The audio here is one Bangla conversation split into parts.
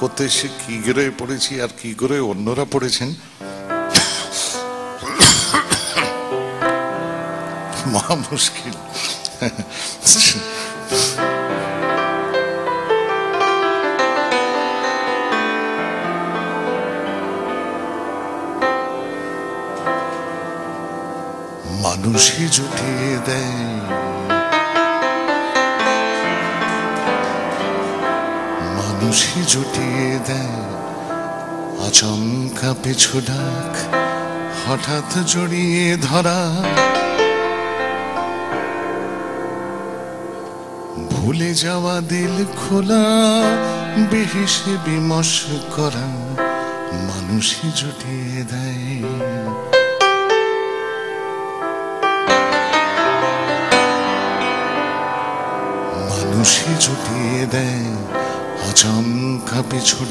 করতে এসে কি করে পড়েছি আর কি করে অন্যরা পড়েছেন? মহা মুশকিল। মানুষই জুটিয়ে দেয়। মানুষই জুটিয়ে দেয়। আচমকা পিছু ডাক, হঠাৎ জড়িয়ে ধরা। ভুলে যাওয়া দিল খোলা, বেহিসে বিমর্ষ করা, মানুষই জুটিয়ে দেয়। মানুষই জুটিয়ে দেয় আচমকা পিছু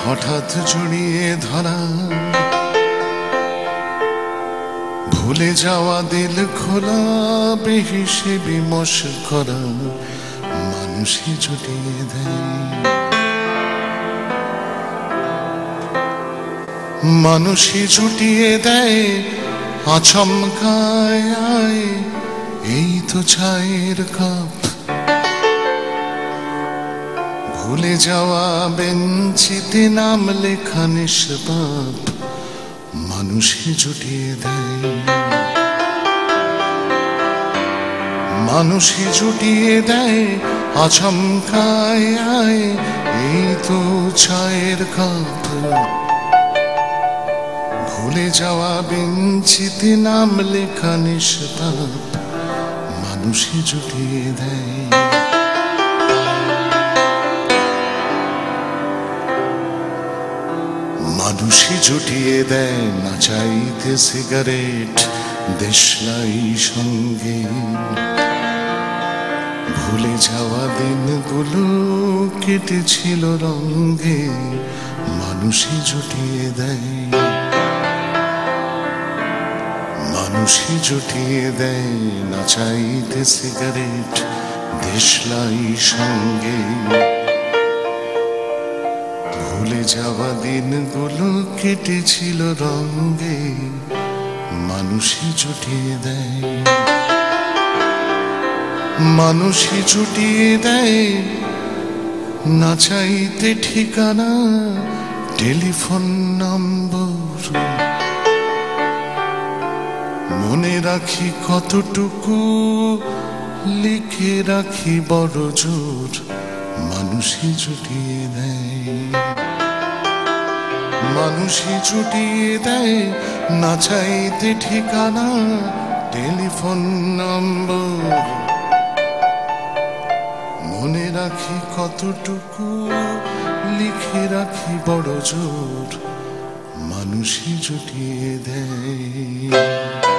হঠাৎ জড়িয়ে ধরা। ভুলে যাওয়া দিল খোলা, বেহিসে বিমর্ষ করা মানুষই জুটিয়ে দেয়। মানুষই জুটিয়ে দেয় আচমকায় এই তো চায়ের কাপ। ভুলে যাওয়া বেঞ্চিতে নাম লেখা নিষ্পাপ মানুষই জুটিয়ে দেয়। মানুষই জুটিয়ে দেয় আচমকায় আয়, এই তো চায়ের কাপ। ভুলে যাওয়া বেঞ্চিতে নাম লেখা নিষ্পাপ মানুষই জুটিয়ে দেয়। মানুষই জুটিয়ে দেয়, না চাইতে সিগারেট দেশলাই সঙ্গে। ভুলে যাওয়া দিনগুলো কেটেছিল রঙ্গে মানুষই জুটিয়ে দেয়। মানুষই জুটিয়ে দেয়, না চাইতে সিগারেট দেশলাই সঙ্গে। ভুলে যাওয়া দিনগুলো কেটেছিল রঙ্গে মানুষই জুটিয়ে দেয়। মানুষই জুটিয়ে দেয়, না চাইতে ঠিকানা, টেলিফোন নম্বর। মনে রাখি কতটুকু, লিখে রাখি বড় জোর, মানুষই জুটিয়ে দেয়। মানুষই ছুটিয়ে দেয়, না চাইতে ঠিকানা, টেলিফোন নম্বর। মনে রাখি কতটুকু, লিখে রাখি বড় জোর, মানুষই জুটিয়ে দেয়।